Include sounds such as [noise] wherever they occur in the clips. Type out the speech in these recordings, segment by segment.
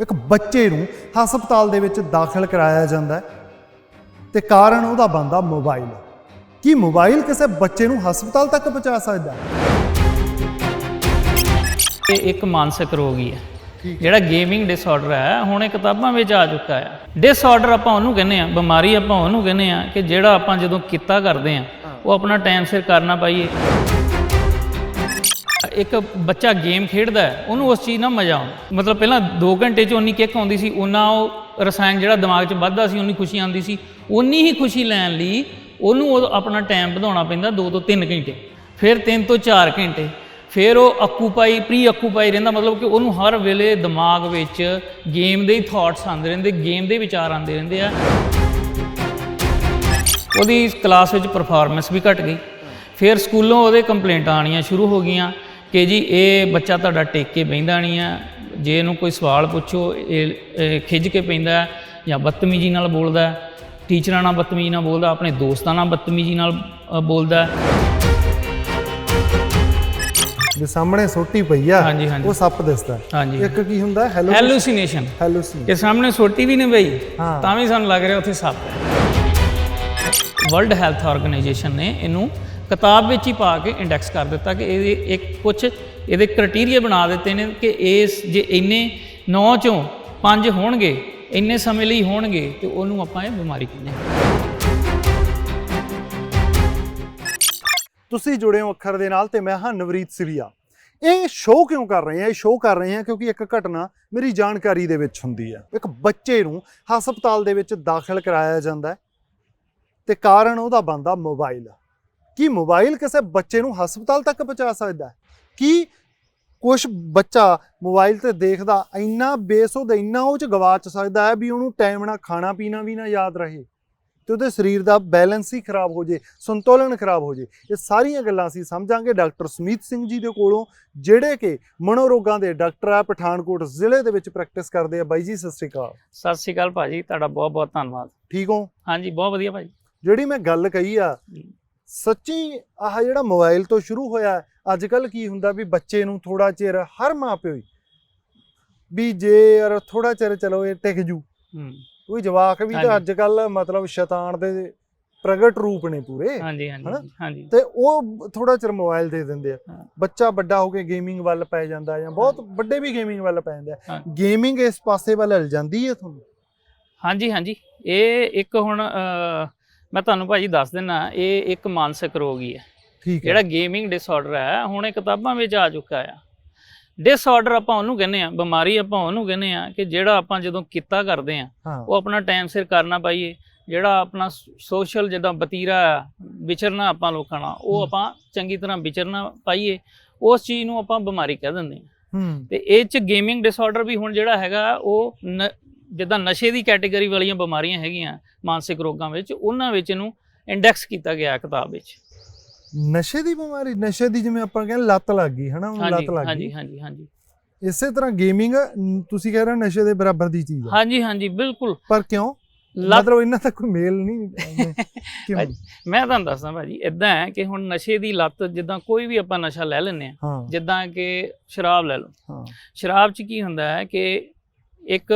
ਇੱਕ ਬੱਚੇ ਨੂੰ ਹਸਪਤਾਲ ਦੇ ਵਿੱਚ ਦਾਖਲ ਕਰਾਇਆ ਜਾਂਦਾ ਹੈ ਤੇ ਕਾਰਨ ਉਹਦਾ ਬੰਦਾ ਮੋਬਾਈਲ। ਕੀ ਮੋਬਾਈਲ ਕਿਸੇ ਬੱਚੇ ਨੂੰ ਹਸਪਤਾਲ ਤੱਕ ਪਹੁੰਚਾ ਸਕਦਾ ਹੈ? ਇਹ ਇੱਕ ਮਾਨਸਿਕ ਰੋਗ ਹੀ। ਹੈ। ਜਿਹੜਾ ਗੇਮਿੰਗ ਡਿਸਆਰਡਰ ਹੈ ਹੁਣ ਇਹ ਕਿਤਾਬਾਂ ਵਿੱਚ ਆ ਚੁੱਕਾ ਹੈ। ਡਿਸਆਰਡਰ ਆਪਾਂ ਉਹਨੂੰ ਕਹਿੰਦੇ ਆ ਬਿਮਾਰੀ ਆਪਾਂ ਉਹਨੂੰ ਕਹਿੰਦੇ ਆ ਕਿ ਜਿਹੜਾ ਆਪਾਂ ਜਦੋਂ ਕੀਤਾ ਕਰਦੇ ਆ ਉਹ ਆਪਣਾ ਟਾਈਮ ਸਿਰ ਕਰਨਾ ਪਾਈਏ। ਇੱਕ ਬੱਚਾ ਗੇਮ ਖੇਡਦਾ ਹੈ, ਉਹਨੂੰ ਉਸ ਚੀਜ਼ ਨਾਲ ਮਜ਼ਾ ਆਉਂਦਾ। ਮਤਲਬ ਪਹਿਲਾਂ 2 ਘੰਟੇ 'ਚ ਉਨੀ ਕਿੱਕ ਆਉਂਦੀ ਸੀ ਉਹਨਾਂ ਉਹ ਰਸਾਇਣ ਜਿਹੜਾ ਦਿਮਾਗ 'ਚ ਵੱਧਦਾ ਸੀ, ਉਨੀ ਖੁਸ਼ੀ ਆਉਂਦੀ ਸੀ। ਉਨੀ ਹੀ ਖੁਸ਼ੀ ਲੈਣ ਲਈ ਉਹਨੂੰ ਉਹ ਆਪਣਾ ਟਾਈਮ ਵਧਾਉਣਾ ਪੈਂਦਾ 2 ਤੋਂ 3 ਘੰਟੇ, ਫਿਰ 3 ਤੋਂ 4 ਘੰਟੇ। ਫਿਰ ਉਹ ਆਕੂਪਾਈ ਪ੍ਰੀ ਆਕੂਪਾਈ ਰਹਿੰਦਾ, ਮਤਲਬ ਕਿ ਉਹਨੂੰ ਹਰ ਵੇਲੇ ਦਿਮਾਗ ਵਿੱਚ ਗੇਮ ਦੇ ਹੀ ਥਾਟਸ ਆਉਂਦੇ ਰਹਿੰਦੇ ਗੇਮ ਦੇ ਵਿਚਾਰ ਆਉਂਦੇ ਰਹਿੰਦੇ ਆ। ਉਹਦੀ ਕਲਾਸ ਵਿੱਚ ਪਰਫਾਰਮੈਂਸ ਵੀ ਘਟ ਗਈ। ਫਿਰ ਸਕੂਲੋਂ ਉਹਦੇ ਕੰਪਲੇਂਟਾਂ ਆਣੀਆਂ ਸ਼ੁਰੂ ਹੋ ਗਈਆਂ। ਕਿ ਜੀ ਇਹ ਬੱਚਾ ਤੁਹਾਡਾ ਟੇਕ ਕੇ ਬਹਿੰਦਾ ਨਹੀਂ ਆ ਜੇ ਇਹਨੂੰ ਕੋਈ ਸਵਾਲ ਪੁੱਛੋ ਇਹ ਇਹ ਖਿੱਝ ਕੇ ਪੈਂਦਾ ਜਾਂ ਬਦਤਮੀਜ਼ੀ ਨਾਲ ਬੋਲਦਾ ਟੀਚਰਾਂ ਨਾਲ ਬਦਤਮੀਜ਼ੀ ਨਾਲ ਬੋਲਦਾ ਆਪਣੇ ਦੋਸਤਾਂ ਨਾਲ ਬਦਤਮੀਜ਼ੀ ਨਾਲ ਬੋਲਦਾ ਦੇ ਸਾਹਮਣੇ ਸੋਟੀ ਪਈ ਆ। ਉਹ ਸੱਪ ਦਿਸਦਾ। ਹਾਂਜੀ ਇੱਕ ਕੀ ਹੁੰਦਾ ਹੈਲੋ ਹੈਲੂਸੀਨੇਸ਼ਨ ਹੈਲੂਸੀ ਕਿ ਸਾਹਮਣੇ ਸੋਟੀ ਵੀ ਨਹੀਂ ਪਈ ਹਾਂ। ਤਾਂ ਵੀ ਸਾਨੂੰ ਲੱਗ ਰਿਹਾ ਉੱਥੇ ਸੱਪ ਹੈ ਵਰਲਡ ਹੈਲਥ ਆਰਗੇਨਾਈਜੇਸ਼ਨ ਨੇ ਇਹਨੂੰ ਕਿਤਾਬ ਵਿੱਚ ਹੀ ਪਾ ਕੇ ਇੰਡੈਕਸ ਕਰ ਦਿੱਤਾ ਕਿ ਇਹਦੇ ਇੱਕ ਕੁਝ ਇਹਦੇ ਕ੍ਰਾਈਟੇਰੀਆ ਬਣਾ ਦਿੱਤੇ ਨੇ ਕਿ ਇਸ ਜੇ ਇੰਨੇ 9 ਚੋਂ 5 ਹੋਣਗੇ, ਇੰਨੇ ਸਮੇਂ ਲਈ ਹੋਣਗੇ ਤੇ ਉਹਨੂੰ ਆਪਾਂ ਇਹ ਬਿਮਾਰੀ ਕਹਿੰਦੇ ਹਾਂ। ਤੁਸੀਂ ਜੁੜੇ ਹੋ ਅੱਖਰ ਦੇ ਨਾਲ ਤੇ ਮੈਂ ਹਾਂ ਨਵਰੀਤ ਸਿਰੀਆ। ਇਹ ਸ਼ੋਅ ਕਿਉਂ ਕਰ ਰਹੇ ਹਾਂ ਇਹ ਸ਼ੋਅ ਕਰ ਰਹੇ ਹਾਂ ਕਿਉਂਕਿ ਇੱਕ ਘਟਨਾ ਮੇਰੀ ਜਾਣਕਾਰੀ ਦੇ ਵਿੱਚ ਹੁੰਦੀ ਹੈ ਇੱਕ ਬੱਚੇ ਨੂੰ ਹਸਪਤਾਲ ਦੇ ਵਿੱਚ ਦਾਖਲ ਕਰਾਇਆ ਜਾਂਦਾ ਹੈ ਤੇ ਕਾਰਨ ਉਹਦਾ ਬੰਦਾ ਮੋਬਾਈਲ। ਕੀ ਮੋਬਾਈਲ ਕਿਸੇ ਬੱਚੇ ਨੂੰ ਹਸਪਤਾਲ ਤੱਕ ਪਹੁੰਚਾ ਸਕਦਾ ਹੈ? ਕੀ ਕੁਝ ਬੱਚਾ ਮੋਬਾਈਲ ਤੇ ਦੇਖਦਾ ਇੰਨਾ ਬੇਸੁੱਧ ਇੰਨਾ ਉਹ ਚ ਗਵਾਚ ਸਕਦਾ ਹੈ ਵੀ ਉਹਨੂੰ ਟਾਈਮ ਨਾਲ ਖਾਣਾ ਪੀਣਾ ਵੀ ਨਾ ਯਾਦ ਰਹੇ ਤੇ ਉਹਦੇ ਸਰੀਰ ਦਾ ਬੈਲੈਂਸ ਹੀ ਖਰਾਬ ਹੋ ਜੇ ਸੰਤੁਲਨ ਖਰਾਬ ਹੋ ਜੇ। ਇਹ ਸਾਰੀਆਂ ਗੱਲਾਂ ਅਸੀਂ ਸਮਝਾਂਗੇ ਡਾਕਟਰ ਸੁਮੀਤ ਸਿੰਘ ਜੀ ਦੇ ਕੋਲੋਂ ਜਿਹੜੇ ਕਿ ਮਨੋਰੋਗਾਂ ਦੇ ਡਾਕਟਰ ਆ ਪਠਾਨਕੋਟ ਜ਼ਿਲ੍ਹੇ ਦੇ ਵਿੱਚ ਪ੍ਰੈਕਟਿਸ ਕਰਦੇ ਆ। ਬਾਈ ਜੀ ਸਤਿ ਸ਼੍ਰੀ ਅਕਾਲ। ਸਤਿ ਸ਼੍ਰੀ ਅਕਾਲ ਭਾਜੀ ਤੁਹਾਡਾ ਬਹੁਤ ਬਹੁਤ ਧੰਨਵਾਦ। ਠੀਕ ਹੋ? ਹਾਂਜੀ ਬਹੁਤ ਵਧੀਆ ਭਾਜੀ। ਜਿਹੜੀ ਮੈਂ ਗੱਲ ਕਹੀ ਆ ਸੱਚੀ ਆਹ ਜਿਹੜਾ ਮੋਬਾਈਲ ਤੋਂ ਸ਼ੁਰੂ ਹੋਇਆ ਅੱਜ ਕੱਲ ਕੀ ਹੁੰਦਾ ਵੀ ਬੱਚੇ ਨੂੰ ਥੋੜਾ ਚਿਰ ਹਰ ਮਾਪਿਓ ਹੀ ਵੀ ਜੇ ਯਾਰ ਥੋੜਾ ਚਿਰ ਚਲੋ ਇਹ ਟਿਕ ਜੂ। ਹੂੰ। ਕੋਈ ਜਵਾਕ ਵੀ ਤਾਂ। ਅੱਜ ਕੱਲ ਮਤਲਬ ਸ਼ੈਤਾਨ ਦੇ ਪ੍ਰਗਟ ਰੂਪ ਨੇ ਪੂਰੇ ਹਾਂਜੀ ਹਾਂਜੀ ਤੇ ਉਹ ਥੋੜਾ ਚਿਰ ਮੋਬਾਈਲ ਦੇ ਦਿੰਦੇ ਆ। ਬੱਚਾ ਵੱਡਾ ਹੋ ਕੇ ਗੇਮਿੰਗ ਵੱਲ ਪੈ ਜਾਂਦਾ ਜਾਂ ਬਹੁਤ ਵੱਡੇ ਵੀ ਗੇਮਿੰਗ ਵੱਲ ਪੈ ਜਾਂਦੇ। ਆ। ਗੇਮਿੰਗ ਇਸ ਪਾਸੇ ਵੱਲ ਹਲ ਜਾਂਦੀ ਹੈ ਤੁਹਾਨੂੰ? ਹਾਂਜੀ ਹਾਂਜੀ। ਇਹ ਇੱਕ ਹੁਣ ਮੈਂ ਤੁਹਾਨੂੰ ਭਾਜੀ ਦੱਸ ਦਿੰਨਾ ਇਹ ਇੱਕ ਮਾਨਸਿਕ ਰੋਗ ਹੀ ਹੈ। ਠੀਕ ਹੈ। ਜਿਹੜਾ ਗੇਮਿੰਗ ਡਿਸਆਰਡਰ ਹੈ ਹੁਣ ਇਹ ਕਿਤਾਬਾਂ ਵਿੱਚ ਆ ਚੁੱਕਾ ਆ। ਡਿਸਆਰਡਰ ਆਪਾਂ ਉਹਨੂੰ ਕਹਿੰਦੇ ਆ ਬਿਮਾਰੀ ਆਪਾਂ ਉਹਨੂੰ ਕਹਿੰਦੇ ਆ ਕਿ ਜਿਹੜਾ ਆਪਾਂ ਜਦੋਂ ਕੀਤਾ ਕਰਦੇ ਆ ਉਹ ਆਪਣਾ ਟਾਈਮ ਸਿਰ ਕਰਨਾ ਪਾਈਏ ਜਿਹੜਾ ਆਪਣਾ ਸੋਸ਼ਲ ਜਿੱਦਾਂ ਵਤੀਰਾ ਆ, ਵਿਚਰਨਾ ਆਪਾਂ ਲੋਕਾਂ ਨਾਲ ਉਹ। ਆਪਾਂ ਚੰਗੀ ਤਰ੍ਹਾਂ ਵਿਚਰਨਾ ਪਾਈਏ ਉਸ ਚੀਜ਼ ਨੂੰ ਆਪਾਂ ਬਿਮਾਰੀ ਕਹਿ ਦਿੰਦੇ ਆ। ਹੂੰ। ਤੇ ਇਹ ਚ ਗੇਮਿੰਗ ਡਿਸਆਰਡਰ ਵੀ ਹੁਣ ਜਿਹੜਾ ਹੈਗਾ ਉਹ ਜਿੱਦਾਂ ਨਸ਼ੇ ਦੀ ਕੈਟਾਗਰੀ ਵਾਲੀਆਂ ਬਿਮਾਰੀਆਂ ਹੈਗੀਆਂ ਮਾਨਸਿਕ ਰੋਗਾਂ ਵਿੱਚ ਉਹਨਾਂ ਵਿੱਚ ਇਹਨੂੰ ਇੰਡੈਕਸ ਕੀਤਾ ਗਿਆ ਕਿਤਾਬ ਵਿੱਚ। ਨਸ਼ੇ ਦੀ ਬਿਮਾਰੀ ਨਸ਼ੇ ਦੀ ਜਿਵੇਂ ਆਪਾਂ ਕਹਿੰਦੇ ਲੱਤ ਲੱਗ ਗਈ ਹਨਾ ਉਹਨੂੰ ਹਾਂਜੀ ਲੱਤ ਲੱਗ ਹਾਂਜੀ ਗਈ। ਹਾਂਜੀ ਹਾਂਜੀ ਇਸੇ ਤਰ੍ਹਾਂ ਗੇਮਿੰਗ ਤੁਸੀਂ ਕਹਿ ਰਹੇ ਹੋ ਨਸ਼ੇ ਦੇ ਬਰਾਬਰ ਦੀ ਚੀਜ਼ ਹੈ ਹਾਂਜੀ ਹਾਂਜੀ ਬਿਲਕੁਲ। ਪਰ ਕਿਉਂ? ਮਤਲਬ ਇਹਨਾਂ ਦਾ ਕੋਈ ਮੇਲ ਨਹੀਂ [laughs] ਮੈਂ ਤੁਹਾਨੂੰ ਦੱਸਦਾ ਭਾਜੀ ਇਦਾਂ ਹੈ ਕਿ ਹੁਣ ਨਸ਼ੇ ਦੀ ਲੱਤ ਜਿੱਦਾਂ ਕੋਈ ਵੀ ਆਪਾਂ ਨਸ਼ਾ ਲੈ ਲੈਂਦੇ ਆ ਹਾਂ। ਜਿੱਦਾਂ ਕਿ ਸ਼ਰਾਬ ਲੈ ਲਓ। ਸ਼ਰਾਬ 'ਚ ਕੀ ਹੁੰਦਾ ਹੈ ਕਿ ਇੱਕ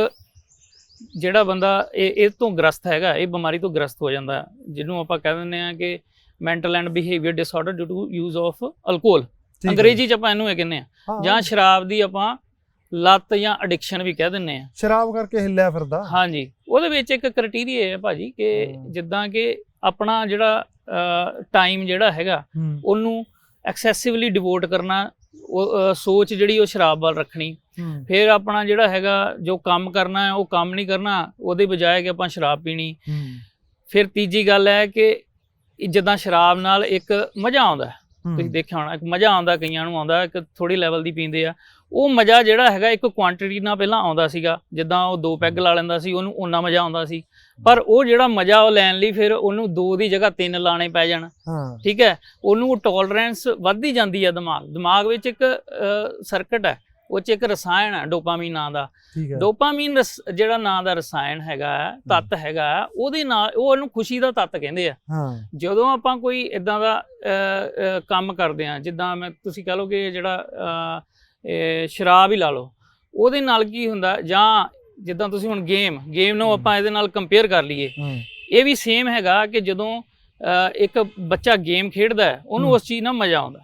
ਜਿਹੜਾ ਬੰਦਾ ਇਹ ਇਹ ਤੋਂ ਗ੍ਰਸਤ ਹੈਗਾ ਇਹ ਬਿਮਾਰੀ ਤੋਂ ਗ੍ਰਸਤ ਹੋ ਜਾਂਦਾ। ਜਿਹਨੂੰ ਆਪਾਂ ਕਹਿ ਦਿੰਦੇ ਆ ਕਿ mental and behaviour disorder due to use of alcohol. ਅੰਗਰੇਜ਼ੀ 'ਚ ਆਪਾਂ ਇਹਨੂੰ ਇਹ ਕਹਿੰਦੇ ਆ ਜਾਂ ਸ਼ਰਾਬ ਦੀ ਆਪਾਂ ਲੱਤ ਜਾਂ ਐਡਿਕਸ਼ਨ ਵੀ ਕਹਿ ਦਿੰਦੇ ਆ ਸ਼ਰਾਬ ਕਰਕੇ ਹਿੱਲਿਆ ਫਿਰਦਾ। ਹਾਂਜੀ। ਉਹਦੇ ਵਿੱਚ ਇੱਕ ਕ੍ਰਾਈਟੇਰੀਆ ਹੈ ਭਾਜੀ ਕਿ। ਜਿੱਦਾਂ ਕਿ ਆਪਣਾ ਜਿਹੜਾ ਟਾਈਮ ਜਿਹੜਾ ਹੈਗਾ ਉਹਨੂੰ ਐਕਸੈਸਿਵਲੀ ਡਿਵੋਟ ਕਰਨਾ ਉਹ ਸੋਚ ਜਿਹੜੀ ਉਹ ਸ਼ਰਾਬ ਵੱਲ ਰੱਖਣੀ। ਫਿਰ ਆਪਣਾ ਜਿਹੜਾ ਹੈਗਾ ਜੋ ਕੰਮ ਕਰਨਾ ਹੈ ਉਹ ਕੰਮ ਨਹੀਂ ਕਰਨਾ ਉਹਦੇ ਬਜਾਏ ਕਿ ਆਪਾਂ ਸ਼ਰਾਬ ਪੀਣੀ। ਫਿਰ ਤੀਜੀ ਗੱਲ ਹੈ ਕਿ ਜਿੱਦਾਂ ਸ਼ਰਾਬ ਨਾਲ ਇੱਕ ਮਜ਼ਾ ਆਉਂਦਾ ਤੁਸੀਂ ਦੇਖਿਆ ਹੋਣਾ ਇੱਕ ਮਜ਼ਾ ਆਉਂਦਾ ਕਈਆਂ ਨੂੰ ਆਉਂਦਾ ਇੱਕ ਥੋੜੀ ਲੈਵਲ ਦੀ ਪੀਂਦੇ ਆ। ਉਹ ਮਜ਼ਾ ਜਿਹੜਾ ਹੈਗਾ ਇੱਕ ਕੁਆਂਟੀਟੀ ਨਾਲ ਪਹਿਲਾਂ ਆਉਂਦਾ ਸੀਗਾ ਜਿੱਦਾਂ ਉਹ ਦੋ ਪੈਗ ਲਾ ਲੈਂਦਾ ਸੀ ਉਹਨੂੰ ਓਨਾ ਮਜ਼ਾ ਆਉਂਦਾ ਸੀ। ਪਰ ਉਹ ਜਿਹੜਾ ਮਜ਼ਾ ਉਹ ਲੈਣ ਲਈ ਫਿਰ ਉਹਨੂੰ ਦੋ ਦੀ ਜਗ੍ਹਾ ਤਿੰਨ ਲਾਣੇ ਪੈ ਜਾਣ। ਹਾਂ। ਠੀਕ ਹੈ? ਉਹਨੂੰ ਟੋਲਰੈਂਸ ਵੱਧਦੀ ਜਾਂਦੀ ਹੈ ਦਿਮਾਗ। ਦਿਮਾਗ ਵਿੱਚ ਇੱਕ ਸਰਕਟ ਹੈ। ਉਹ ਚ ਇੱਕ ਰਸਾਇਣ ਹੈ ਡੋਪਾਮੀਨ ਨਾਂ ਦਾ। ਠੀਕ ਹੈ। ਡੋਪਾਮੀਨ ਜਿਹੜਾ ਨਾਂ ਦਾ ਰਸਾਇਣ ਹੈਗਾ ਤੱਤ ਹੈਗਾ ਉਹਦੇ ਨਾਲ ਉਹ ਉਹਨੂੰ ਖੁਸ਼ੀ ਦਾ ਤੱਤ ਕਹਿੰਦੇ ਆ। ਹਾਂ। ਜਦੋਂ ਆਪਾਂ ਕੋਈ ਇਦਾਂ ਦਾ ਕੰਮ ਕਰਦੇ ਆ ਜਿੱਦਾਂ ਮੈਂ ਤੁਸੀਂ ਕਹ ਲਓ ਕਿ ਜਿਹੜਾ ਸ਼ਰਾਬ ਹੀ ਲਾ ਲਓ ਉਹਦੇ ਨਾਲ ਕੀ ਹੁੰਦਾ ਜਾਂ ਜਿੱਦਾਂ ਤੁਸੀਂ ਹੁਣ ਗੇਮ ਗੇਮ ਨੂੰ ਆਪਾਂ ਇਹਦੇ ਨਾਲ ਕੰਪੇਅਰ ਕਰ ਲਈਏ। ਇਹ ਵੀ ਸੇਮ ਹੈਗਾ ਕਿ ਜਦੋਂ ਇੱਕ ਬੱਚਾ ਗੇਮ ਖੇਡਦਾ ਉਹਨੂੰ। ਉਸ ਚੀਜ਼ ਨਾਲ ਮਜ਼ਾ ਆਉਂਦਾ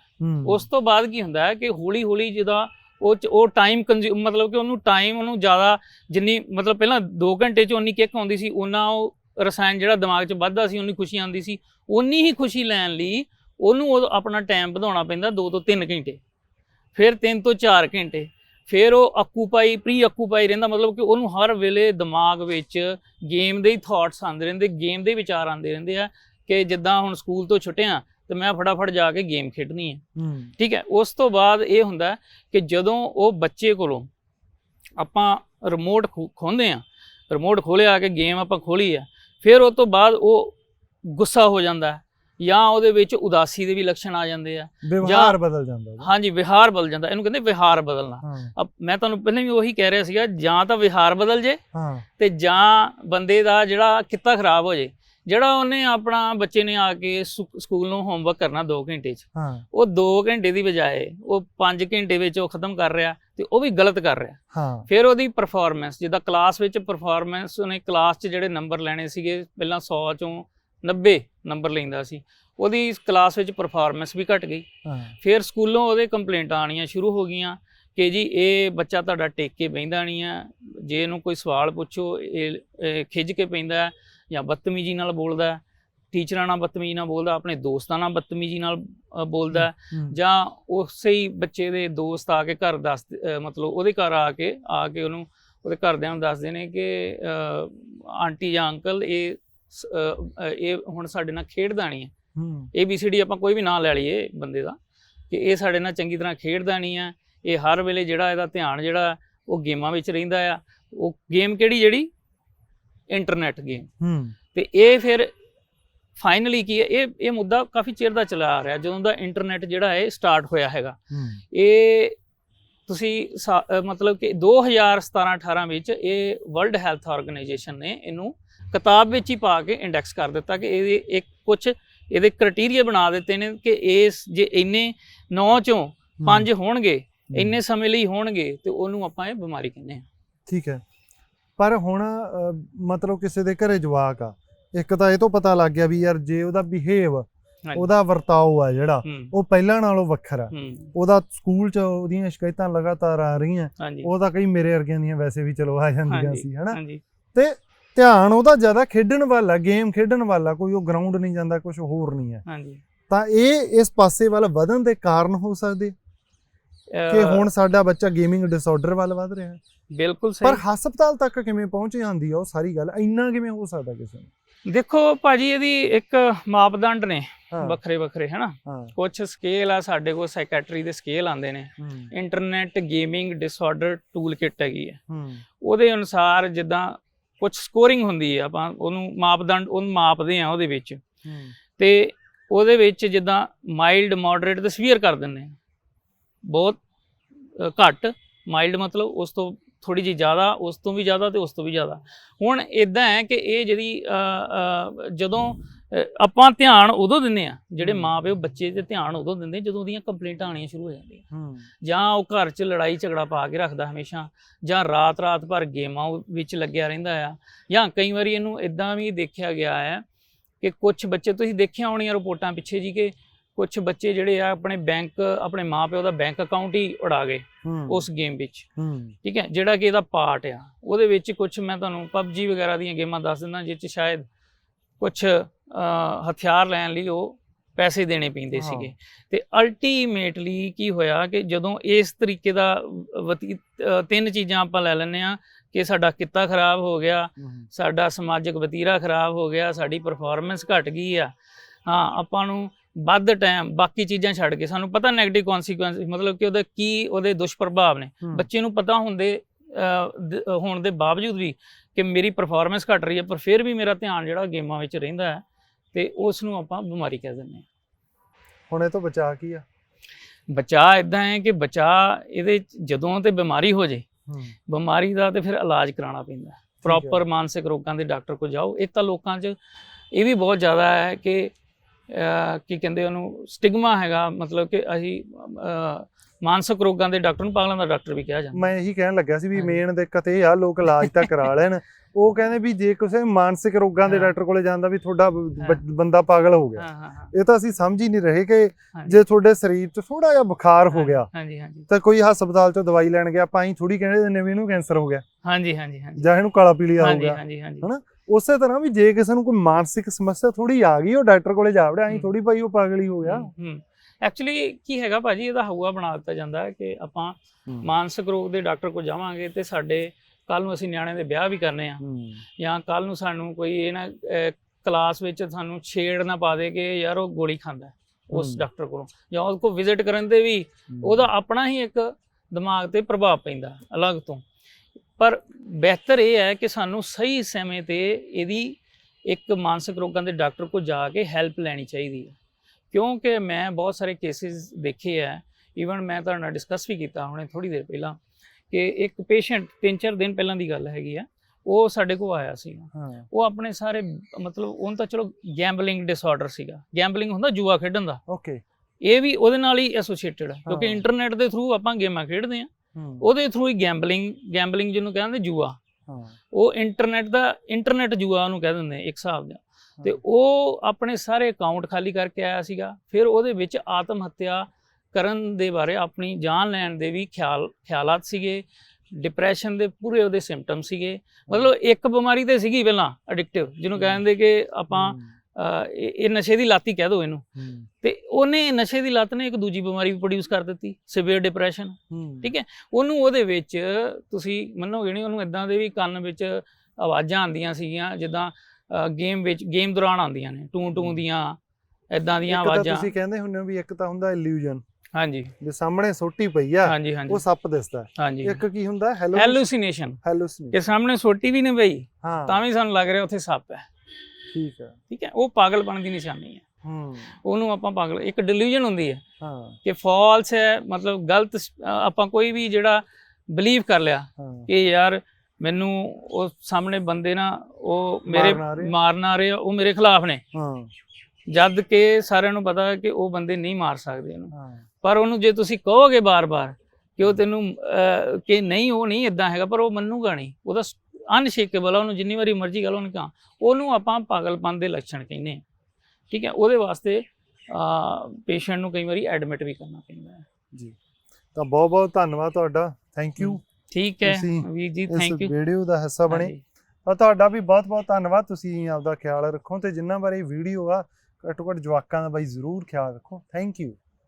ਉਸ ਤੋਂ ਬਾਅਦ ਕੀ ਹੁੰਦਾ ਹੈ ਕਿ ਹੌਲੀ ਹੌਲੀ ਜਿਹਦਾ ਉਹ 'ਚ- ਉਹ ਟਾਈਮ ਮਤਲਬ ਕਿ ਉਹਨੂੰ ਟਾਈਮ ਉਹਨੂੰ ਜ਼ਿਆਦਾ ਜਿੰਨੀ, ਮਤਲਬ ਪਹਿਲਾਂ 2 ਘੰਟੇ 'ਚ ਉਨੀ ਕਿੱਕ ਆਉਂਦੀ ਸੀ ਉਹਨਾਂ ਉਹ ਰਸਾਇਣ ਜਿਹੜਾ ਦਿਮਾਗ 'ਚ ਵੱਧਦਾ ਸੀ ਉਨੀ ਖੁਸ਼ੀ ਆਉਂਦੀ ਸੀ। ਉਨੀ ਹੀ ਖੁਸ਼ੀ ਲੈਣ ਲਈ ਉਹਨੂੰ ਉਹ ਆਪਣਾ ਟਾਈਮ ਵਧਾਉਣਾ ਪੈਂਦਾ 2 ਤੋਂ 3 ਘੰਟੇ। ਫਿਰ 3 ਤੋਂ 4 ਘੰਟੇ। ਫਿਰ ਉਹ ਆਕੂਪਾਈ ਪ੍ਰੀ ਆਕੂਪਾਈ ਰਹਿੰਦਾ, ਮਤਲਬ ਕਿ ਉਹਨੂੰ ਹਰ ਵੇਲੇ ਦਿਮਾਗ ਵਿੱਚ ਗੇਮ ਦੇ ਹੀ ਥਾਟਸ ਆਉਂਦੇ ਰਹਿੰਦੇ ਗੇਮ ਦੇ ਵਿਚਾਰ ਆਉਂਦੇ ਰਹਿੰਦੇ ਆ ਕਿ ਜਿੱਦਾਂ ਹੁਣ ਸਕੂਲ ਤੋਂ ਛੁੱਟਿਆ ਤੇ ਮੈਂ ਫਟਾਫਟ ਜਾ ਕੇ ਗੇਮ ਖੇਡਣੀ ਹੈ। ਠੀਕ ਹੈ ਉਸ ਤੋਂ ਬਾਅਦ ਇਹ ਹੁੰਦਾ ਕਿ ਜਦੋਂ ਉਹ ਬੱਚੇ ਕੋਲੋਂ ਆਪਾਂ ਰਿਮੋਟ ਖੋਹਦੇ ਆ ਰਿਮੋਟ ਖੋਲਿਆ ਕੇ ਗੇਮ ਆਪਾਂ ਖੋਲੀ ਆ ਫਿਰ ਉਸ ਤੋਂ ਬਾਅਦ ਉਹ ਗੁੱਸਾ ਹੋ ਜਾਂਦਾ ਜਾਂ ਉਹਦੇ ਵਿੱਚ ਉਦਾਸੀ ਦੇ ਵੀ ਲੱਛਣ ਆ ਜਾਂਦੇ ਆ। ਵਿਵਹਾਰ ਬਦਲ ਜਾਂਦਾ। ਹਾਂਜੀ ਵਿਹਾਰ ਬਦਲ ਜਾਂਦਾ ਇਹਨੂੰ ਕਹਿੰਦੇ ਵਿਹਾਰ ਬਦਲਣਾ। ਮੈਂ ਤੁਹਾਨੂੰ ਪਹਿਲਾਂ ਵੀ ਉਹੀ ਕਹਿ ਰਿਹਾ ਸੀਗਾ ਜਾਂ ਤਾਂ ਵਿਹਾਰ ਬਦਲ ਜੇ ਤੇ ਜਾਂ ਬੰਦੇ ਦਾ ਜਿਹੜਾ ਕਿੱਤਾ ਖਰਾਬ ਹੋ ਜੇ ਜਿਹੜਾ ਉਹਨੇ ਆਪਣਾ ਬੱਚੇ ਨੇ ਆ ਕੇ ਸਕੂ- ਸਕੂਲ ਨੂੰ ਹੋਮਵਰਕ ਕਰਨਾ 2 ਘੰਟੇ 'ਚ ਹਾਂ। ਉਹ 2 ਘੰਟੇ ਦੀ ਬਜਾਏ ਉਹ 5 ਘੰਟੇ ਵਿੱਚ ਉਹ ਖਤਮ ਕਰ ਰਿਹਾ ਤੇ ਉਹ ਵੀ ਗਲਤ ਕਰ ਰਿਹਾ। ਹਾਂ। ਫਿਰ ਉਹਦੀ ਪਰਫਾਰਮੈਂਸ ਜਿੱਦਾਂ ਕਲਾਸ ਵਿੱਚ ਪਰਫਾਰਮੈਂਸ ਉਹਨੇ ਕਲਾਸ 'ਚ ਜਿਹੜੇ ਨੰਬਰ ਲੈਣੇ ਸੀਗੇ ਪਹਿਲਾਂ 100 ਚੋਂ 90 ਨੰਬਰ ਲੈਂਦਾ ਸੀ ਉਹਦੀ ਕਲਾਸ ਵਿੱਚ ਪਰਫਾਰਮੈਂਸ ਵੀ ਘਟ ਗਈ। ਫਿਰ ਸਕੂਲੋਂ ਉਹਦੇ ਕੰਪਲੇਂਟਾਂ ਆਣੀਆਂ ਸ਼ੁਰੂ ਹੋ ਗਈਆਂ ਕਿ ਜੀ ਇਹ ਬੱਚਾ ਤੁਹਾਡਾ ਟੇਕ ਕੇ ਬਹਿੰਦਾ ਨਹੀਂ ਆ ਜੇ ਇਹਨੂੰ ਕੋਈ ਸਵਾਲ ਪੁੱਛੋ ਇਹ ਖਿੱਚ ਕੇ ਪੈਂਦਾ ਹੈ ਜਾਂ ਬਦਤਮੀਜੀ ਨਾਲ ਬੋਲਦਾ ਹੈ ਟੀਚਰਾਂ ਨਾਲ ਬਦਤਮੀਜੀ ਨਾਲ ਬੋਲਦਾ ਆਪਣੇ ਦੋਸਤਾਂ ਨਾਲ ਬਦਤਮੀਜੀ ਨਾਲ ਬੋਲਦਾ ਹੈ ਹੂੰ, ਜਾਂ ਉਸੇ ਹੀ ਬੱਚੇ ਦੇ ਦੋਸਤ ਆ ਕੇ ਘਰ ਦੱਸ ਮਤਲਬ ਉਹਦੇ ਘਰ ਆ ਕੇ ਆ ਕੇ ਉਹਨੂੰ ਉਹਦੇ ਘਰਦਿਆਂ ਨੂੰ ਦੱਸਦੇ ਨੇ ਕਿ ਆਂਟੀ ਜਾਂ ਅੰਕਲ ਇਹ ਸ- ਇਹ ਹੁਣ ਸਾਡੇ ਨਾਲ ਖੇਡਦਾ ਨਹੀਂ ਹੈ। ਹੂੰ। ABCD ਆਪਾਂ ਕੋਈ ਵੀ ਨਾਂ ਲੈ ਲਈਏ ਬੰਦੇ ਦਾ ਕਿ ਇਹ ਸਾਡੇ ਨਾਲ ਚੰਗੀ ਤਰ੍ਹਾਂ ਖੇਡਦਾ ਨਹੀਂ ਆ ਇਹ ਹਰ ਵੇਲੇ ਜਿਹੜਾ ਇਹਦਾ ਧਿਆਨ ਜਿਹੜਾ ਉਹ ਗੇਮਾਂ ਵਿੱਚ ਰਹਿੰਦਾ ਆ। ਉਹ ਗੇਮ ਕਿਹੜੀ ਜਿਹੜੀ? ਇੰਟਰਨੈਟ ਗੇਮ ਹੂੰ। ਤੇ ਇਹ ਫਿਰ ਫਾਈਨਲੀ ਕੀ ਹੈ ਇਹ ਇਹ ਮੁੱਦਾ ਕਾਫੀ ਚਿਰ ਦਾ ਚੱਲਾ ਆ ਰਿਹਾ ਜਦੋਂ ਦਾ ਇੰਟਰਨੈਟ ਜਿਹੜਾ ਹੈ ਸਟਾਰਟ ਹੋਇਆ ਹੈਗਾ। ਇਹ ਤੁਸੀਂ ਮਤਲਬ ਕਿ 2017-18 ਵਿੱਚ ਇਹ ਵਰਲਡ ਹੈਲਥ ਆਰਗੇਨਾਈਜੇਸ਼ਨ ਨੇ ਇਹਨੂੰ ਕਿਤਾਬ ਵਿੱਚ ਹੀ ਪਾ ਕੇ ਇੰਡੈਕਸ ਕਰ ਦਿੱਤਾ ਕਿ ਇਹਦੇ ਇੱਕ ਕੁਝ ਇਹਦੇ ਕ੍ਰਾਈਟੇਰੀਆ ਬਣਾ ਦਿੱਤੇ ਨੇ ਕਿ ਇਸ ਜੇ ਇੰਨੇ 9 ਚੋਂ ਪੰਜ ਹੋਣਗੇ ਇੰਨੇ ਸਮੇਂ ਲਈ ਹੋਣਗੇ ਤੇ ਉਹਨੂੰ ਆਪਾਂ ਇਹ ਬਿਮਾਰੀ ਕਹਿੰਦੇ ਹਾਂ। ਠੀਕ ਹੈ। ਪਰ ਹੁਣ ਮਤਲਬ ਕਿਸੇ ਦੇ ਘਰੇ ਜਵਾਕ ਆ ਇੱਕ ਤਾਂ ਇਹ ਤੋਂ ਪਤਾ ਲੱਗ ਗਿਆ ਵੀ ਯਾਰ ਜੇ ਉਹਦਾ ਬਿਹੇਵ। ਉਹਦਾ ਵਰਤਾਓ ਆ ਜਿਹੜਾ ਉਹ ਪਹਿਲਾਂ ਨਾਲੋਂ ਵੱਖਰਾ। ਉਹਦਾ ਸਕੂਲ 'ਚ ਉਹਦੀਆਂ ਸ਼ਿਕਾਇਤਾਂ ਲਗਾਤਾਰ ਆ ਰਹੀਆਂ ਉਹ ਤਾਂ ਕਈ ਮੇਰੇ ਵਰਗਿਆਂ ਦੀਆਂ ਵੈਸੇ ਵੀ ਚਲੋ ਆ ਜਾਂਦੀਆਂ ਸੀ ਹਨਾ? ਤੇ ਧਿਆਨ ਉਹਦਾ ਜ਼ਿਆਦਾ ਖੇਡਣ ਵੱਲ ਗੇਮ ਖੇਡਣ ਵੱਲ ਕੋਈ ਉਹ ਗਰਾਊਂਡ ਨਹੀਂ ਜਾਂਦਾ ਕੁਝ ਹੋਰ ਨਹੀਂ ਹੈ। ਤਾਂ ਇਹ ਇਸ ਪਾਸੇ ਵੱਲ ਵਧਣ ਦੇ ਕਾਰਨ ਹੋ ਸਕਦੇ? ਕਿ ਹੁਣ ਸਾਡਾ ਬੱਚਾ ਗੇਮਿੰਗ ਡਿਸਆਰਡਰ ਵੱਲ ਵਧ ਰਿਹਾ ਹੈ। ਬਿਲਕੁਲ ਪਰ ਸਹੀ ਹਸਪਤਾਲ ਤੱਕ ਕਿਵੇਂ ਪਹੁੰਚ ਜਾਂਦੀ ਆ ਉਹ ਸਾਰੀ ਗੱਲ ਇੰਨਾ ਕਿਵੇਂ ਹੋ ਸਕਦਾ ਕਿਸੇ ਨੂੰ? ਦੇਖੋ ਭਾਜੀ ਇਹਦੀ ਇੱਕ ਮਾਪਦੰਡ ਨੇ ਵੱਖਰੇ ਵੱਖਰੇ ਹੈਨਾ? ਕੁਝ ਸਕੇਲ ਆ ਸਾਡੇ ਕੋਲ ਸਾਈਕੈਟਰੀ ਦੇ ਸਕੇਲ ਆਉਂਦੇ ਨੇ। Internet gaming disorder tool kit ਹੈਗੀ ਹੈ। ਉਹਦੇ ਅਨੁਸਾਰ ਜਿੱਦਾਂ ਕੁਝ ਸਕੋਰਿੰਗ ਹੁੰਦੀ ਹੈ ਆਪਾਂ ਉਹਨੂੰ ਮਾਪਦੰਡ ਉਹਨੂੰ ਮਾਪਦੇ ਆ ਉਹਦੇ ਵਿੱਚ। ਤੇ ਉਹਦੇ ਵਿੱਚ ਜਿੱਦਾਂ ਮਾਈਲਡ ਮੋਡਰੇਟ ਤੇ ਸੀਵੀਅਰ ਕਰ ਦਿੰਦੇ ਆ। ਬਹੁਤ ਘੱਟ ਮਾਈਲਡ ਮਤਲਬ ਉਸ ਤੋਂ ਥੋੜੀ ਜਿਹੀ ਜ਼ਿਆਦਾ ਉਸ ਤੋਂ ਵੀ ਜ਼ਿਆਦਾ ਤੇ ਉਸ ਤੋਂ ਵੀ ਜ਼ਿਆਦਾ। ਹੁਣ ਇਦਾਂ ਹੈ ਕਿ ਇਹ ਜਿਹੜੀ ਜਦੋਂ ਆਪਾਂ ਧਿਆਨ ਉਦੋਂ ਦਿੰਦੇ ਆ ਜਿਹੜੇ। ਮਾਪੇ ਬੱਚੇ ਤੇ ਧਿਆਨ ਉਦੋਂ ਦਿੰਦੇ ਜਦੋਂ ਉਹਦੀਆਂ ਕੰਪਲੇਂਟਾਂ ਆਉਣੀਆਂ ਸ਼ੁਰੂ ਹੋ ਜਾਂਦੀਆਂ। ਜਾਂ ਉਹ ਘਰ 'ਚ ਲੜਾਈ ਝਗੜਾ ਪਾ ਕੇ ਰੱਖਦਾ ਹਮੇਸ਼ਾ ਜਾਂ ਰਾਤ-ਰਾਤ ਭਰ ਗੇਮਾਂ ਵਿੱਚ ਲੱਗਿਆ ਰਹਿੰਦਾ ਆ ਜਾਂ ਕਈ ਵਾਰੀ ਇਹਨੂੰ ਇਦਾਂ ਵੀ ਦੇਖਿਆ ਗਿਆ ਹੈ ਕਿ ਕੁਝ ਬੱਚੇ ਤੁਸੀਂ ਦੇਖਿਆ ਹੋਣੀਆਂ ਰਿਪੋਰਟਾਂ ਪਿੱਛੇ ਜੀ ਕਿ ਕੁਝ ਬੱਚੇ ਜਿਹੜੇ ਆ ਆਪਣੇ ਬੈਂਕ ਆਪਣੇ ਮਾਪਿਓ ਦਾ ਬੈਂਕ ਅਕਾਊਂਟ ਹੀ ਉਡਾ ਗਏ ਉਸ ਗੇਮ ਵਿੱਚ। ਠੀਕ ਹੈ ਜਿਹੜਾ ਕਿ ਇਹਦਾ ਪਾਰਟ ਆ। ਉਹਦੇ ਵਿੱਚ ਕੁਝ ਮੈਂ ਤੁਹਾਨੂੰ PUBG ਵਗੈਰਾ ਦੀਆਂ ਗੇਮਾਂ ਦੱਸ ਦਿੰਦਾ ਜਿਸ 'ਚ ਸ਼ਾਇਦ ਕੁਝ ਹਥਿਆਰ ਲੈਣ ਲਈ ਉਹ ਪੈਸੇ ਦੇਣੇ ਪੈਂਦੇ। ਸੀਗੇ। ਤੇ ਅਲਟੀਮੇਟਲੀ ਕੀ ਹੋਇਆ ਕਿ ਜਦੋਂ ਇਸ ਤਰੀਕੇ ਦਾ ਤਿੰਨ ਚੀਜ਼ਾਂ ਆਪਾਂ ਲੈ ਲੈਂਦੇ ਆ ਕਿ ਸਾਡਾ ਕਿੱਤਾ ਖਰਾਬ ਹੋ ਗਿਆ ਸਾਡਾ ਸਮਾਜਿਕ ਵਤੀਰਾ ਖਰਾਬ ਹੋ ਗਿਆ ਸਾਡੀ ਪਰਫਾਰਮੈਂਸ ਘਟ ਗਈ ਆ। ਹਾਂ ਆਪਾਂ ਨੂੰ ਵੱਧ ਟਾਈਮ ਬਾਕੀ ਚੀਜ਼ਾਂ ਛੱਡ ਕੇ ਸਾਨੂੰ ਪਤਾ 네ਗੇਟਿਵ ਕਨਸੀਕੁਐਂਸ ਮਤਲਬ ਕਿ ਉਹਦਾ ਕੀ ਉਹਦੇ ਦੁਸ਼ਪ੍ਰਭਾਵ ਨੇ। ਬੱਚੇ ਨੂੰ ਪਤਾ ਹੁੰਦੇ ਹੋਣ ਦੇ ਬਾਵਜੂਦ ਵੀ ਕਿ ਮੇਰੀ ਪਰਫਾਰਮੈਂਸ ਘਟ ਰਹੀ ਹੈ ਪਰ ਫਿਰ ਵੀ ਮੇਰਾ ਧਿਆਨ ਜਿਹੜਾ ਗੇਮਾਂ ਵਿੱਚ ਰਹਿੰਦਾ ਹੈ ਤੇ ਉਸ ਨੂੰ ਆਪਾਂ ਬਿਮਾਰੀ ਕਹਿ ਦਿੰਦੇ ਹਾਂ। ਹੁਣ ਇਹ ਤੋਂ ਬਚਾ ਕੀ ਆ? ਬਚਾ ਇਦਾਂ ਹੈ ਕਿ ਬਚਾ ਇਹਦੇ ਜਦੋਂ ਤੇ ਬਿਮਾਰੀ ਹੋ ਜੇ ਬਿਮਾਰੀ ਦਾ ਤੇ ਫਿਰ ਇਲਾਜ ਕਰਾਉਣਾ ਪੈਂਦਾ ਪ੍ਰੋਪਰ ਮਾਨਸਿਕ ਰੋਗਾਂ ਦੇ ਡਾਕਟਰ ਕੋਲ ਜਾਓ। ਇੱਕ ਤਾਂ ਲੋਕਾਂ 'ਚ ਇਹ ਵੀ ਬਹੁਤ ਜ਼ਿਆਦਾ ਹੈ ਕਿ ਕੀ ਕਹਿੰਦੇ ਉਹਨੂੰ ਸਟਿਗਮਾ ਹੈਗਾ ਮਤਲਬ ਕਿ ਅਸੀਂ ਮਾਨਸਿਕ ਰੋਗਾਂ ਦੇ ਡਾਕਟਰ ਨੂੰ ਪਾਗਲਾਂ ਦਾ ਡਾਕਟਰ ਵੀ ਕਿਹਾ ਜਾਂਦਾ। ਮੈਂ ਇਹੀ ਕਹਿਣ ਲੱਗਾ ਸੀ ਵੀ। ਮੇਨ ਦਿੱਕਤ ਇਹ ਆ ਲੋਕ ਇਲਾਜ ਤਾਂ ਕਰਾ [laughs] ਲੈਣ। ਉਹ ਕਹਿੰਦੇ ਵੀ ਜੇ ਕਿਸੇ ਮਾਨਸਿਕ ਰੋਗਾਂ ਦੇ। ਡਾਕਟਰ ਕੋਲੇ ਜਾਂਦਾ ਵੀ ਤੁਹਾਡਾ ਬੰਦਾ ਪਾਗਲ ਹੋ ਗਿਆ। ਇਹ ਤਾਂ ਅਸੀਂ ਸਮਝ ਹੀ ਨਹੀਂ ਰਹੇ ਕਿ। ਜੇ ਤੁਹਾਡੇ ਸਰੀਰ 'ਚ ਥੋੜਾ ਜਿਹਾ ਬੁਖਾਰ ਹੋ ਗਿਆ ਹਾਂਜੀ ਹਾਂਜੀ। ਤਾਂ ਕੋਈ ਹਸਪਤਾਲ 'ਚੋਂ ਦਵਾਈ ਲੈਣ ਗਿਆ ਆਪਾਂ ਹੀ ਥੋੜੀ ਕਹਿੰਦੇ ਨੇ ਵੀ ਇਹਨੂੰ ਕੈਂਸਰ ਹੋ ਗਿਆ। ਹਾਂਜੀ ਹਾਂਜੀ ਹਾਂਜੀ। ਜਾਂ ਇਹਨੂੰ ਕਾਲਾ ਪੀਲੀਆ ਹੋ ਹਾਂਜੀ ਗਿਆ। ਹਾਂਜੀ ਹਾਂਜੀ। ਹਨਾ? ਉਸੇ ਤਰ੍ਹਾਂ ਵੀ ਜੇ ਕਿਸੇ ਨੂੰ ਕੋਈ ਮਾਨਸਿਕ ਸਮੱਸਿਆ ਥੋੜੀ ਆ ਗਈ ਉਹ ਡਾਕਟਰ ਕੋਲੇ ਜਾ ਵੜਿਆ ਐਂ। ਥੋੜੀ ਭਾਈ ਉਹ ਪਾਗਲ ਹੀ ਹੋ ਗਿਆ। ਹੂੰ ਐਕਚੁਅਲੀ ਕੀ ਹੈਗਾ ਭਾਜੀ ਇਹਦਾ ਹਊਆ ਬਣਾ ਦਿੱਤਾ ਜਾਂਦਾ ਕਿ ਆਪਾਂ। ਮਾਨਸਿਕ ਰੋਗ ਦੇ ਡਾਕਟਰ ਕੋਲ ਜਾਵਾਂਗੇ ਤੇ ਸਾਡੇ ਕੱਲ ਨੂੰ ਅਸੀਂ ਨਿਆਣੇ ਦੇ ਵਿਆਹ ਵੀ ਕਰਨੇ ਆ। ਜਾਂ ਕੱਲ ਨੂੰ ਸਾਨੂੰ ਕੋਈ ਇਹ ਨਾ ਕਲਾਸ ਵਿੱਚ ਸਾਨੂੰ ਛੇੜ ਨਾ ਪਾ ਦੇ ਕਿ ਯਾਰ ਉਹ ਗੋਲੀ ਖਾਂਦਾ ਉਸ। ਡਾਕਟਰ ਕੋਲੋਂ। ਜਾਂ ਉਹਦੇ ਕੋਲ ਵਿਜ਼ਿਟ ਕਰਨ ਤੇ ਵੀ ਉਹਦਾ ਆਪਣਾ ਹੀ ਇੱਕ ਦਿਮਾਗ ਤੇ ਪ੍ਰਭਾਵ ਪੈਂਦਾ ਅਲੱਗ ਤੋਂ। ਪਰ ਬਿਹਤਰ ਇਹ ਹੈ ਕਿ ਸਾਨੂੰ ਸਹੀ ਸਮੇਂ ਤੇ ਇਹਦੀ ਇੱਕ ਮਾਨਸਿਕ ਰੋਗਾਂ ਦੇ ਡਾਕਟਰ ਕੋਲ ਜਾ ਕੇ ਹੈਲਪ ਲੈਣੀ ਚਾਹੀਦੀ ਹੈ। ਕਿਉਂਕਿ ਮੈਂ ਬਹੁਤ ਸਾਰੇ ਕੇਸਿਸ ਦੇਖੇ ਆ ਈਵਨ ਮੈਂ ਤੁਹਾਡੇ ਨਾਲ ਡਿਸਕਸ ਵੀ ਕੀਤਾ ਹੁਣੇ ਥੋੜੀ ਦੇਰ ਪਹਿਲਾਂ ਕਿ ਇੱਕ ਪੇਸ਼ੈਂਟ 3-4 ਦਿਨ ਪਹਿਲਾਂ ਦੀ ਗੱਲ ਹੈਗੀ ਆ ਉਹ ਸਾਡੇ ਕੋਲ ਆਇਆ ਸੀ। ਉਹ ਆਪਣੇ ਸਾਰੇ ਮਤਲਬ ਉਹਨ ਤਾਂ ਚਲੋ ਗੈਂਬਲਿੰਗ ਡਿਸਆਰਡਰ ਸੀਗਾ। ਗੈਂਬਲਿੰਗ ਹੁੰਦਾ ਜੂਆ ਖੇਡਣ ਦਾ। ਓਕੇ ਇਹ ਵੀ ਉਹਦੇ ਨਾਲ ਹੀ ਐਸੋਸੀਏਟਡ ਹੈ। ਕਿਉਂਕਿ। ਇੰਟਰਨੈਟ ਦੇ ਥਰੂ ਆਪਾਂ ਗੇਮਾਂ ਖੇਡਦੇ ਆ ਉਹਦੇ ਥਰੂ ਹੀ ਗੈਂਬਲਿੰਗ ਗੈਂਬਲਿੰਗ ਜਿਹਨੂੰ ਕਹਿੰਦੇ ਜੂਆ। ਉਹ ਇੰਟਰਨੈਟ ਦਾ ਇੰਟਰਨੈਟ ਜੂਆ ਉਹਨੂੰ ਕਹਿ ਦਿੰਦੇ ਇੱਕ ਹਿਸਾਬ ਦਾ। ਤੇ। ਉਹ ਆਪਣੇ ਸਾਰੇ ਅਕਾਊਂਟ ਖਾਲੀ ਕਰਕੇ ਆਇਆ ਸੀਗਾ। ਫਿਰ ਉਹਦੇ ਵਿੱਚ ਆਤਮ ਹੱਤਿਆ ਕਰਨ ਦੇ ਬਾਰੇ ਆਪਣੀ ਜਾਨ ਲੈਣ ਦੇ ਵੀ ਖਿਆਲ ਖਿਆਲਾਤ ਸੀਗੇ। ਡਿਪਰੈਸ਼ਨ ਦੇ ਪੂਰੇ ਉਹਦੇ ਸਿੰਪਟਮ ਸੀਗੇ। ਮਤਲਬ ਇੱਕ ਬਿਮਾਰੀ ਤੇ ਸੀਗੀ ਪਹਿਲਾਂ ਐਡਿਕਟਿਵ ਜਿਹਨੂੰ। ਕਹਿੰਦੇ ਕਿ ਆਪਾਂ ਇਹ ਨਸ਼ੇ ਦੀ ਲੱਤ ਕਹਿ ਦੋ ਇਹਨੂੰ। ਤੇ ਉਹਨੇ ਨਸ਼ੇ ਦੀ ਲੱਤ ਨੇ ਇੱਕ ਦੂਜੀ ਬਿਮਾਰੀ ਵੀ ਪ੍ਰੋਡਿਊਸ ਕਰ ਦਿੱਤੀ ਸਿਵੀਅਰ ਡਿਪਰੈਸ਼ਨ ਠੀਕ ਹੈ? ਉਹਨੂੰ ਉਹਦੇ ਵਿੱਚ ਤੁਸੀਂ ਮੰਨੋਗੇ ਨਹੀਂ ਉਹਨੂੰ ਇਦਾਂ ਦੇ ਵੀ ਕੰਨ ਵਿੱਚ ਆਵਾਜ਼ਾਂ ਆਉਂਦੀਆਂ ਸੀਗੀਆਂ ਜਿੱਦਾਂ ਗੇਮ ਵਿੱਚ ਗੇਮ ਦੌਰਾਨ ਆਉਂਦੀਆਂ ਨੇ ਟੂ ਟੂ। ਦੀਆਂ ਇਦਾਂ ਦੀਆਂ ਆਵਾਜ਼ਾਂ। ਤੁਸੀਂ ਕਹਿੰਦੇ ਹੁੰਦੇ ਹੋ ਵੀ ਇੱਕ ਤਾਂ ਹੁੰਦਾ ਇਲੂਜਨ ਹਾਂਜੀ। ਵੀ ਸਾਹਮਣੇ ਸੋਟੀ ਪਈ ਆ ਹਾਂਜੀ ਹਾਂਜੀ। ਉਹ ਸੱਪ ਦਿਸਦਾ ਹਾਂਜੀ। ਇੱਕ ਕੀ ਹੁੰਦਾ? ਹੈਲੋ ਹੈਲੂਸੀਨੇਸ਼ਨ ਹੈਲੂਸੀਨ ਕਿ ਸਾਹਮਣੇ ਸੋਟੀ ਵੀ ਨਹੀਂ ਪਈ ਹਾਂ। ਤਾਂ ਵੀ ਸਾਨੂੰ ਲੱਗ ਰਿਹਾ ਉੱਥੇ ਸੱਪ ਹੈ। ਠੀਕ ਹੈ। ਠੀਕ ਹੈ ਉਹ ਪਾਗਲਪਣ ਦੀ ਨਿਸ਼ਾਨੀ ਹੈ। ਹੂੰ। ਉਹਨੂੰ ਆਪਾਂ ਪਾਗਲ ਇੱਕ ਡਿਲੂਜਨ ਹੁੰਦੀ ਹੈ ਹਾਂ। ਕਿ ਫਾਲਸ ਹੈ ਮਤਲਬ ਗਲਤ ਆਪਾਂ ਕੋਈ ਵੀ ਜਿਹੜਾ ਬਲੀਵ ਕਰ ਲਿਆ ਕਿ ਯਾਰ ਮੈਨੂੰ ਉਹ ਸਾਹਮਣੇ ਬੰਦੇ ਨਾ ਉਹ ਮੇਰੇ ਮਾਰਨ ਆ ਰਹੇ ਉਹ ਮੇਰੇ ਖਿਲਾਫ ਨੇ। ਹਾਂ। ਜਦ ਕਿ ਸਾਰਿਆਂ ਨੂੰ ਪਤਾ ਹੈ ਕਿ ਉਹ ਬੰਦੇ ਨਹੀਂ ਮਾਰ ਸਕਦੇ ਉਹਨੂੰ ਪਰ ਉਹਨੂੰ ਜੇ ਤੁਸੀਂ ਕਹੋਗੇ ਬਾਰ-ਬਾਰ ਕਿ ਉਹ ਤੈਨੂੰ ਕਿ ਨਹੀਂ ਉਹ ਨਹੀਂ ਇਦਾਂ ਹੈਗਾ ਪਰ ਉਹ ਮੰਨੂਗਾ ਨਹੀਂ। ਉਹਦਾ ਅਨਸ਼ੇਕੇਬਲ ਆ ਉਹਨੂੰ ਜਿੰਨੀ ਵਾਰੀ ਮਰਜ਼ੀ ਗੱਲ ਉਹਨੂੰ ਕਹਾਂ ਉਹਨੂੰ ਆਪਾਂ ਪਾਗਲਪਨ ਦੇ ਲੱਛਣ ਕਹਿੰਦੇ ਹਾਂ। ਠੀਕ ਹੈ ਉਹਦੇ ਵਾਸਤੇ ਪੇਸ਼ੈਂਟ ਨੂੰ ਕਈ ਵਾਰੀ ਐਡਮਿਟ ਵੀ ਕਰਨਾ ਪੈਂਦਾ ਹੈ। ਜੀ। ਤਾਂ ਬਹੁਤ ਬਹੁਤ ਧੰਨਵਾਦ ਤੁਹਾਡਾ। ਥੈਂਕ ਯੂ ਠੀਕ ਹੈ ਵੀਰ ਜੀ ਇਸ ਥੈਂਕ ਯੂ ਵੀਡੀਓ ਦਾ ਹਿੱਸਾ ਬਣੇ। ਤਾਂ ਤੁਹਾਡਾ ਵੀ ਬਹੁਤ ਬਹੁਤ ਧੰਨਵਾਦ। ਤੁਸੀਂ ਆਪਦਾ ਖਿਆਲ ਰੱਖੋ ਤੇ ਜਿੰਨਾ ਬਾਰੇ ਵੀਡੀਓ ਆ ਘੱਟੋ ਘੱਟ ਜਵਾਕਾਂ ਦਾ ਬਾਈ ਜ਼ਰੂਰ ਖਿਆਲ ਰੱਖੋ। Thank you